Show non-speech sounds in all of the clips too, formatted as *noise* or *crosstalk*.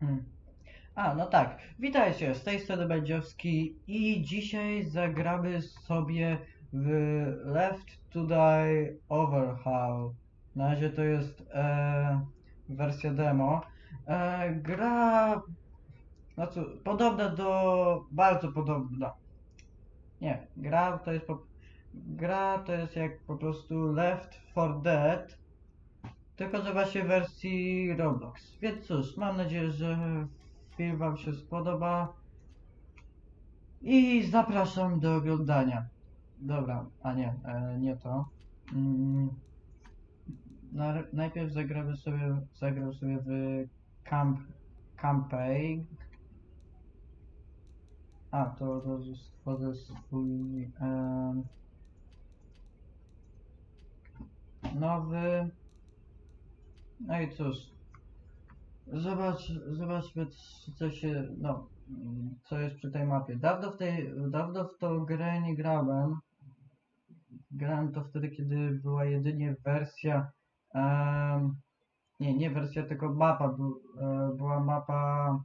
Hmm. A, no tak. Witajcie, z tej strony Będziowski i dzisiaj zagramy sobie w Left to Die Overhaul. Na razie to jest e, wersja demo. E, gra, znaczy, podobna do, bardzo podobna. Nie, gra to jest po, gra to jest jak po prostu Left 4 Dead, tylko że właśnie w wersji Roblox. Więc cóż, mam nadzieję, że film Wam się spodoba. I zapraszam do oglądania. Dobra, a nie, e, nie to. Mm, na, najpierw zagramy sobie, zagram sobie w camp, campaign. A, to, to stworzę swój em, nowy. No i cóż, zobacz, zobaczmy co się, no, co jest przy tej mapie. Dawno w tej, dawno w tą grę nie grałem. Grałem to wtedy, kiedy była jedynie wersja, em, nie, nie wersja, tylko mapa, e, była mapa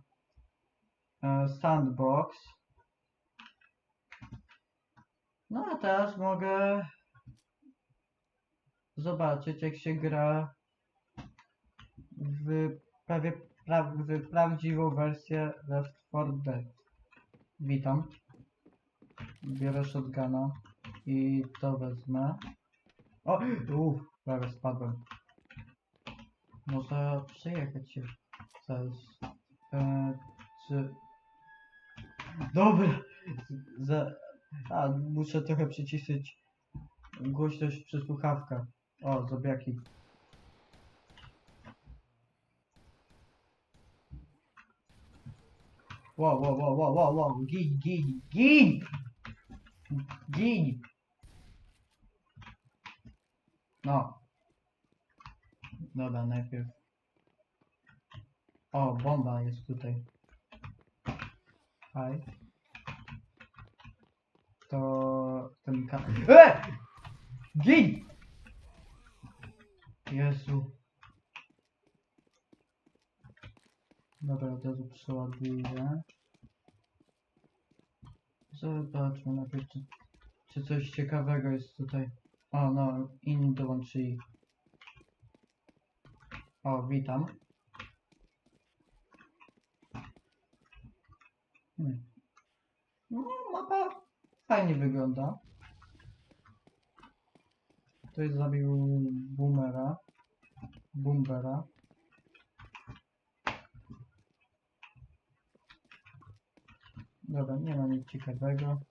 e, Sandbox. No a teraz mogę zobaczyć jak się gra w, prawie, pra, w prawdziwą wersję Left 4 Dead. Witam. Biorę shotguna i to wezmę. O! Uff, prawie spadłem. Może przejechać się zaraz. E, czy... Dobra! Za... A, muszę trochę przyciszyć głośność przy słuchawkach. O, zobiaki. Wow, wow, wow, wow, wow, wow, gin, gin, gin! Gin! No. Dobra, najpierw. O, bomba jest tutaj. Haj. To ten ka... E! Gin! Jezu. Dobra, od razu przeładuję. Zobaczmy najpierw, czy, czy coś ciekawego jest tutaj. O, no, inni dołączyli. O, witam. Hmm. No, mapa fajnie wygląda. Ktoś zabił boomera. Boomera. Dobra, nie ma nic ciekawego.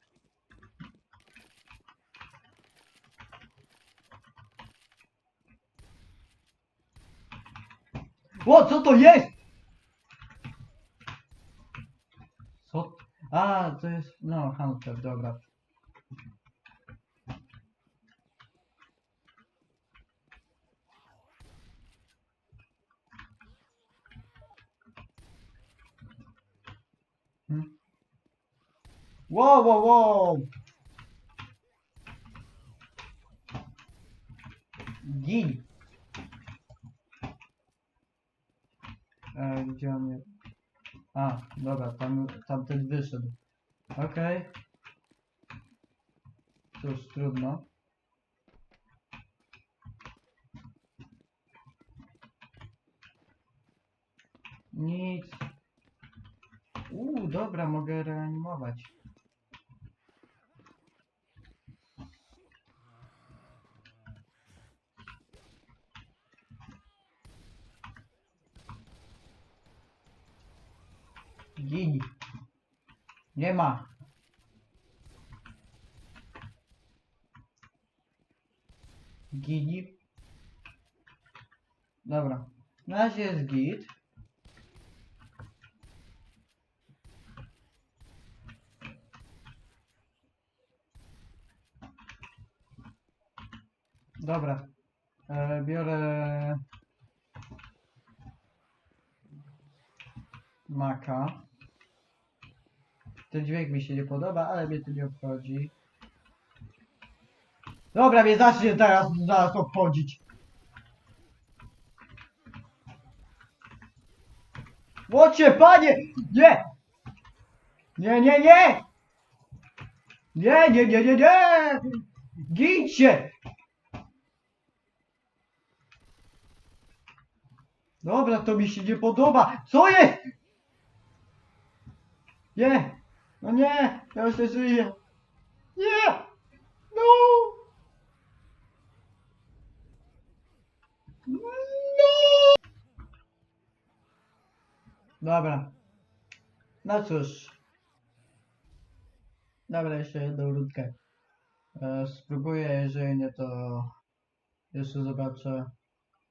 O, co to jest? Co? A, to jest, no, Hunter, dobra. Hmm? Wow, wow, wow! Gin! E, gdzie on jest? A, dobra, tam, tamten wyszedł. Okej. Cóż, trudno. Nic. Uuu, dobra, mogę reanimować. Gin. Nie ma. Gini. Dobra. Na razie jest git. Dobra. E, biorę maka. Ten dźwięk mi się nie podoba, ale mnie to nie obchodzi. Dobra, mnie zacznie teraz zaraz obchodzić. Łocie, panie! Nie! Nie, nie, nie! Nie, nie, nie, nie, nie! Gincie! Dobra, to mi się nie podoba. Co jest? Nie! No nie! Ja nie żyję. Nie! No! No! Dobra. No cóż. Dobra, jeszcze jedną rundkę. E, spróbuję, jeżeli nie to jeszcze zobaczę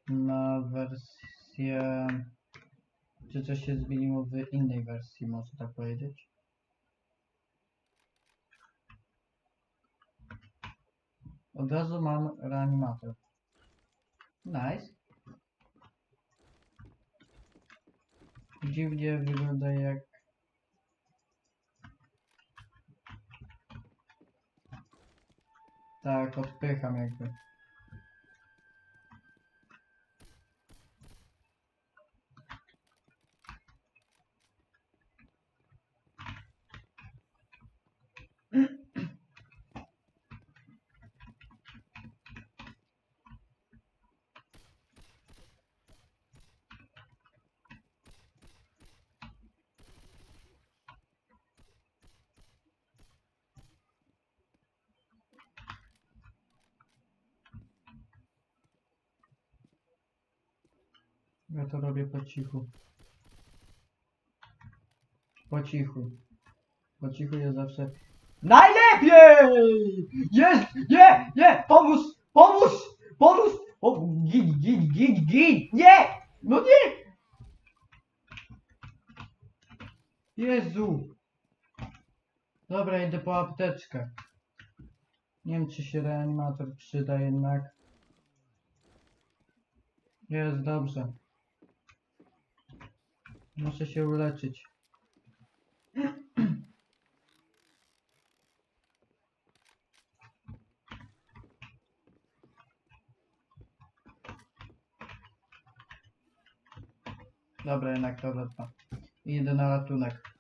na wersję czy coś się zmieniło w innej wersji, można tak powiedzieć. Od razu mam reanimator. Nice. Dziwnie wygląda jak Tak, odpycham jakby. Ja to robię po cichu. Po cichu. Po cichu jest zawsze najlepiej! Jest! Nie! Nie! Pomóż! Pomóż! Pomóż! O, gin, gin, gin, gin! Nie! No nie! Jezu! Dobra, idę po apteczkę. Nie wiem, czy się reanimator przyda jednak. Jest dobrze. Muszę się uleczyć. Dobra, jednak to dwa. Idę na ratunek.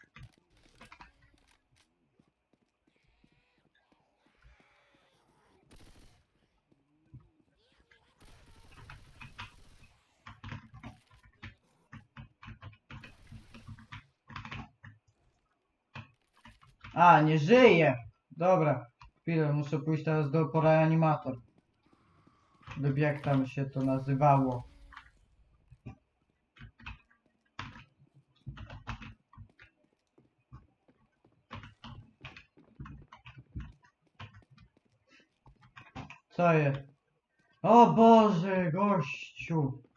A, nie żyje! Dobra, chwilę, muszę pójść teraz do reanimator. Lub jak tam się to nazywało. Co jest? O Boże, gościu!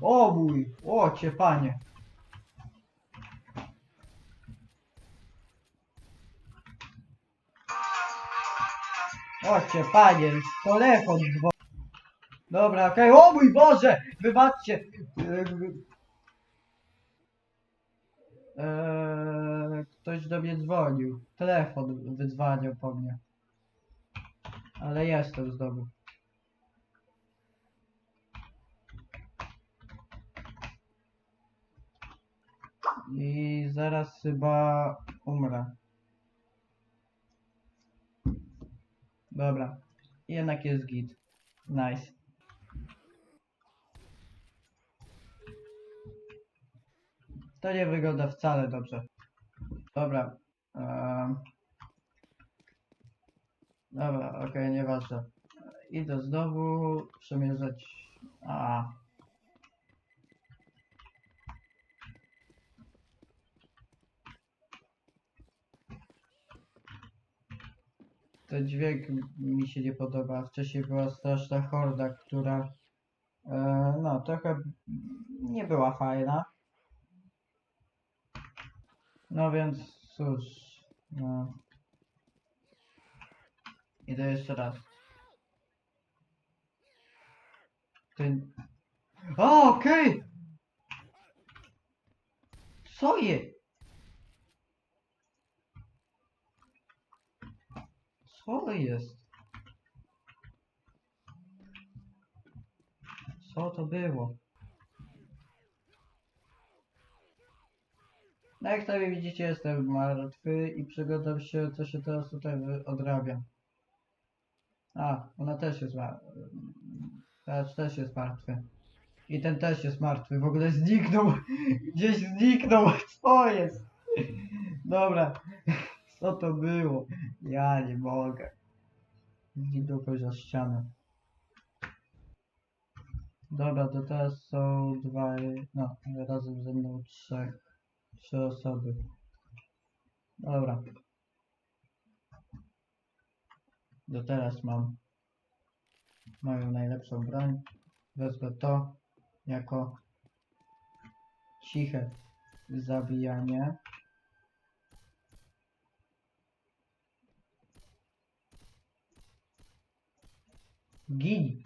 O mój, o cię panie. O cię panie, telefon dzwoni. Dobra, okej, o mój Boże, wybaczcie. Eee, ktoś do mnie dzwonił. Telefon wydzwaniał po mnie. Ale jestem znowu. I zaraz chyba umrę. Dobra. Jednak jest git. Nice. To nie wygląda wcale dobrze. Dobra. Dobra, okej, nieważne. Idę znowu przemierzać. A. Ten dźwięk mi się nie podoba. Wcześniej była straszna horda, która e, no trochę nie była fajna. No więc cóż. No. Idę jeszcze raz. Ten... O, okej! Co je? Co jest? Co to było? No jak sobie widzicie, jestem martwy i przyglądam się, co się teraz tutaj odrabia. A, ona też jest. Teraz też jest martwy. I ten też jest martwy. W ogóle zniknął. *laughs* Gdzieś zniknął. Co jest? Dobra. Co to było? Ja nie mogę. Zniknął poza ścianę. Dobra, to teraz są dwaj, no, razem ze mną trzech, trzy osoby. Dobra. Do teraz mam moją najlepszą broń. Wezmę to jako ciche zabijanie. Gin.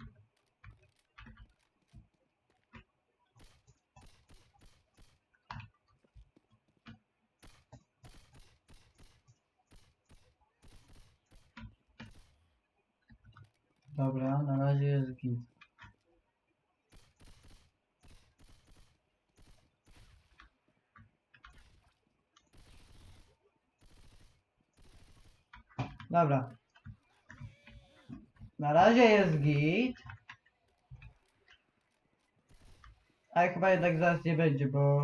Dobra, na razie jest git. Dobra. Na razie jest git. Ale chyba jednak zaraz nie będzie, bo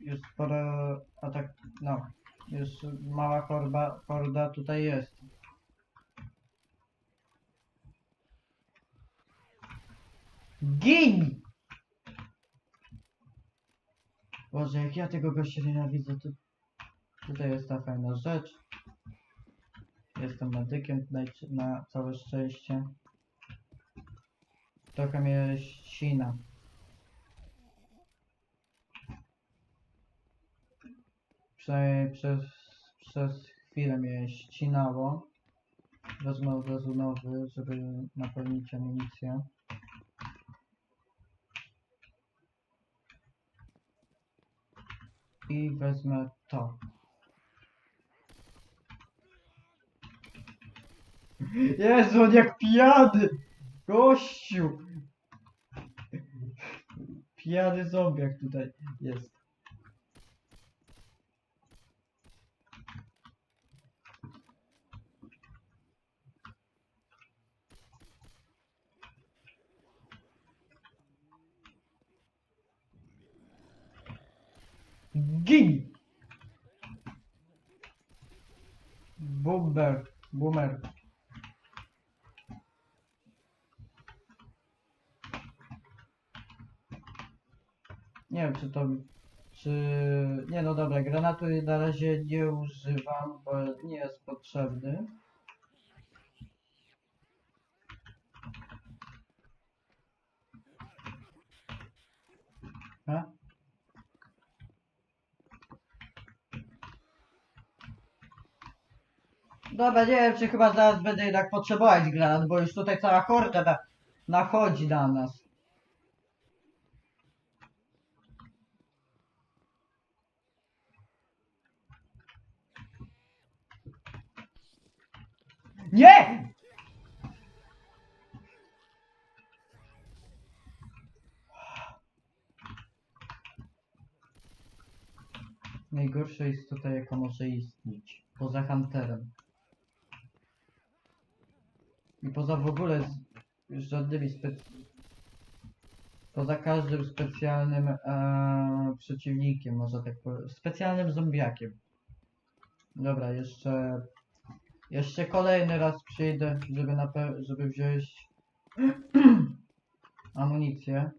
już sporo atak, no, już mała horda, horda tutaj jest. Gin! Boże, jak ja tego gościa nienawidzę, to tutaj jest ta fajna rzecz. Jestem medykiem na, całe szczęście. Trochę mnie ścina. Przynajmniej przez, przez chwilę mnie ścinało. Wezmę od razu nowy, żeby napełnić amunicję. I wezmę to. Jezu, on jak pijany! Gościu! Pijany zombiak tutaj jest. Gin! Boomer, boomer. Nie wiem, czy to. Czy. Nie, no dobra, granatu na razie nie używam, bo nie jest potrzebny. A? Dobra, nie wiem, czy chyba zaraz będę jednak potrzebować granat, bo już tutaj cała horda na, nachodzi na nas. Nie! Najgorsza istota, jaka może istnieć. Poza Hunterem. I poza w ogóle z żadnymi spec... Poza każdym specjalnym e, przeciwnikiem, może tak powiem. Specjalnym zombiakiem. Dobra, jeszcze... Jeszcze kolejny raz przyjdę, żeby, nape- żeby wziąć *clears throat* amunicję.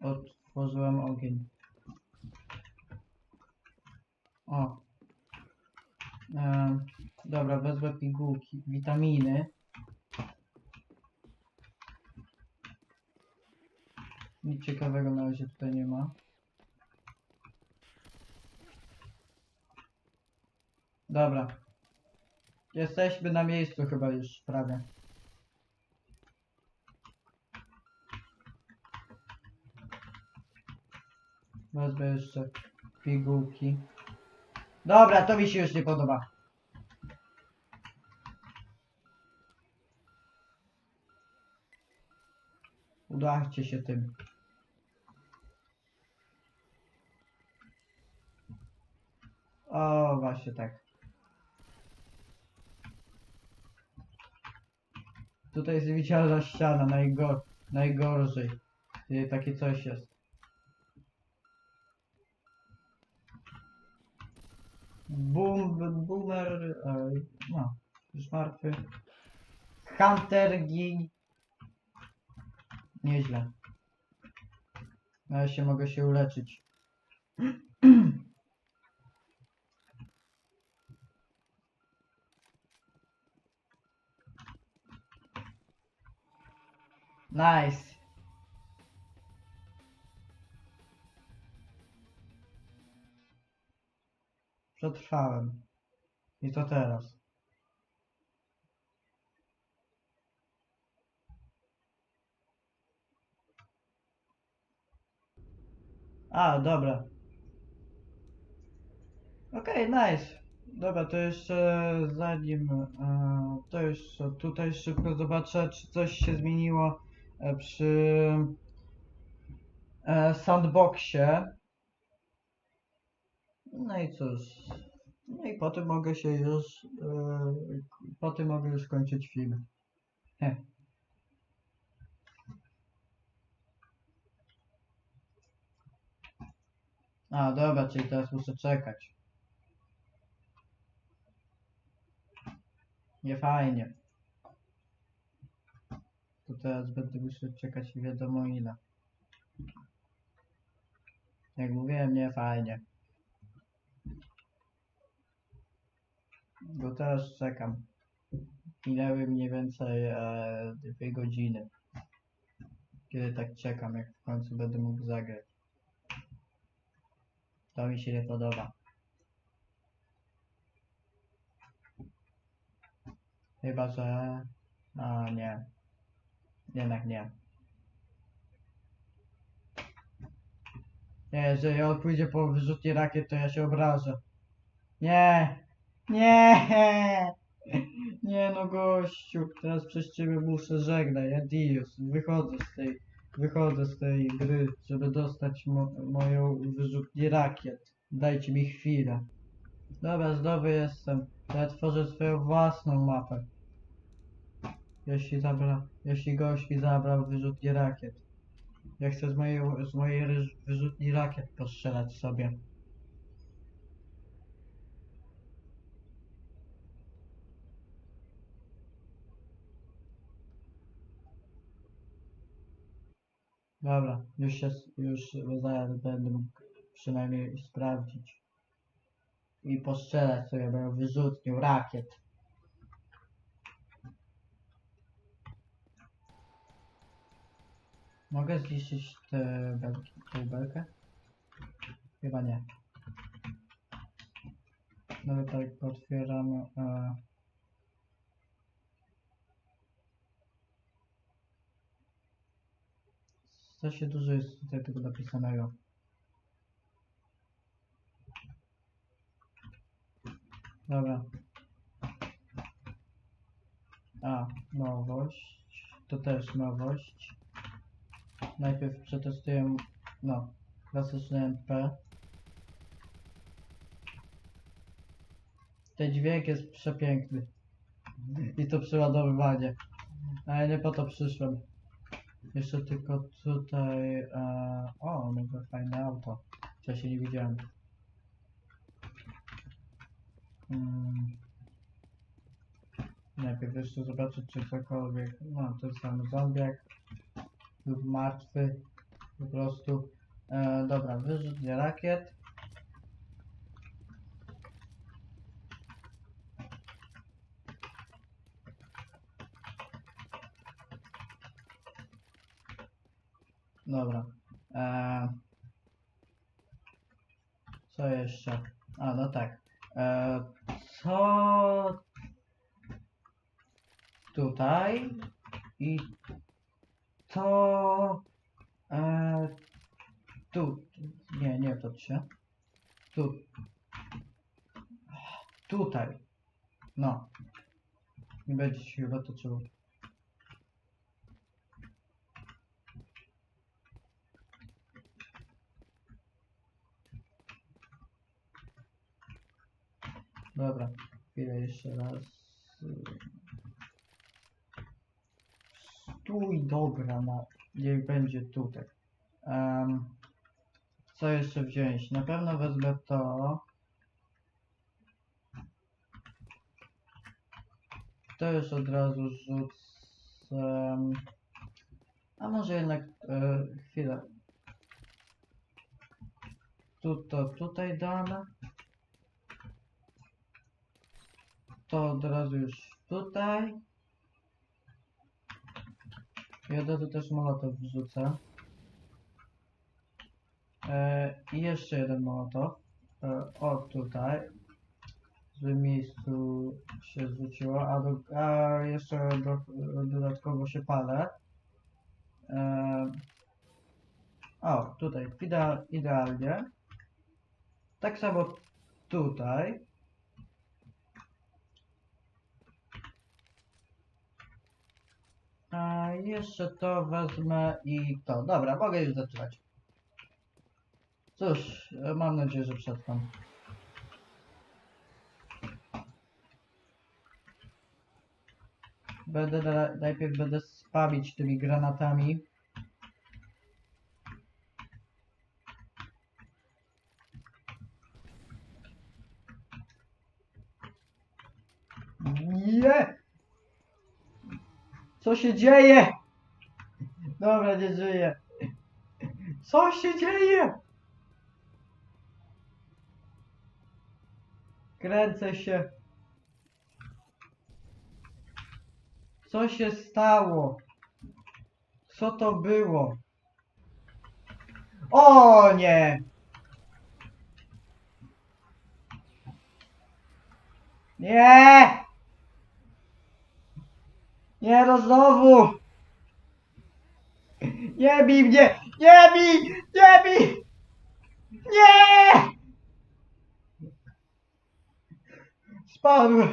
Otworzyłem ogień. O. E, dobra, wezmę pigułki, witaminy. Nic ciekawego na razie tutaj nie ma. Dobra. Jesteśmy na miejscu chyba już prawie. Wezmę jeszcze pigułki. Dobra, to mi się już nie podoba. Udawcie się tym. O, właśnie tak. Tutaj jest widzialna ściana, najgor najgorzej. Gdzie takie coś jest. Boom, boomer, e, no, już martwy. Hunter gin. Nieźle. No, ja się mogę się uleczyć. *clears throat* Nice. Przetrwałem. I to teraz. A, dobra. Okej, nice. Dobra, to jeszcze zanim e, to jeszcze tutaj szybko zobaczę, czy coś się zmieniło przy e, sandboxie. No i cóż. No i potem mogę się już. E, potem mogę już kończyć film. Heh. A, dobra, czyli teraz muszę czekać. Nie fajnie. To teraz będę musiał czekać nie wiadomo ile. Jak mówiłem, nie fajnie. Bo teraz czekam. Minęły mniej więcej e, dwie godziny. Kiedy tak czekam, jak w końcu będę mógł zagrać. To mi się nie podoba. Chyba, że... A, nie. Jednak nie. Nie, jeżeli on pójdzie po wyrzutnie rakiet, to ja się obrażę. Nie! Nie! Nie no gościu, teraz przez ciebie muszę żegnać, adios, wychodzę z tej, wychodzę z tej gry, żeby dostać mo moją wyrzutnię rakiet. Dajcie mi chwilę. Dobra, znowu jestem, ja tworzę swoją własną mapę. Jeśli zabra, jeśli gość mi zabrał wyrzutnię rakiet. Ja chcę z mojej, z mojej wyrzutni rakiet postrzelać sobie. Dobra, już się, już zaraz będę mógł przynajmniej sprawdzić. I postrzelać sobie moją wyrzutnią rakiet. Mogę zniszczyć tę belki, tę belkę? Chyba nie. Nawet tak otwieram. E... Strasznie dużo jest tutaj tego napisanego. Dobra. A, nowość. To też nowość. Najpierw przetestuję, no, klasyczny MP. Ten dźwięk jest przepiękny. I to przeładowywanie. Ale nie po to przyszłem. Jeszcze tylko tutaj... E, o, nowe fajne auto. Wcześniej nie widziałem. Hmm. Najpierw jeszcze zobaczyć, czy cokolwiek... No, to sam zombiak. Lub martwy. Po prostu. E, dobra, wyrzutnie rakiet. Dobra. E, co jeszcze? A, no tak. E, co tutaj i to e, tu. Nie, nie to się. Tu. tutaj. No. Nie będzie się chyba toczyło. Dobra, chwilę jeszcze raz. Stój, dobra, na, niech będzie tutaj. Em, co jeszcze wziąć? Na pewno wezmę to. To już od razu rzucę. A może jednak e, chwilę. Tu to tutaj damy. To od razu już tutaj. Od razu też molotow wrzucę. E, I jeszcze jeden molotow. E, o tutaj. W złym miejscu się zwróciło, a, do, a jeszcze do, dodatkowo się palę. E, o, tutaj, ide, idealnie. Tak samo tutaj. A jeszcze to wezmę i to. Dobra, mogę już zaczynać. Cóż, mam nadzieję, że przetrwam. Będę na- najpierw będę spawić tymi granatami. Nie! Co się dzieje? Dobra, nie żyję. Co się dzieje? Kręcę się. Co się stało? Co to było? O nie! Nie! Nie, no znowu! Nie bij mnie! Nie bij! Nie bij! Nie! Spadłem.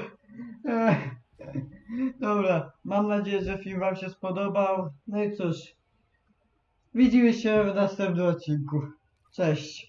Dobra, mam nadzieję, że film wam się spodobał. No i cóż, widzimy się w następnym odcinku. Cześć.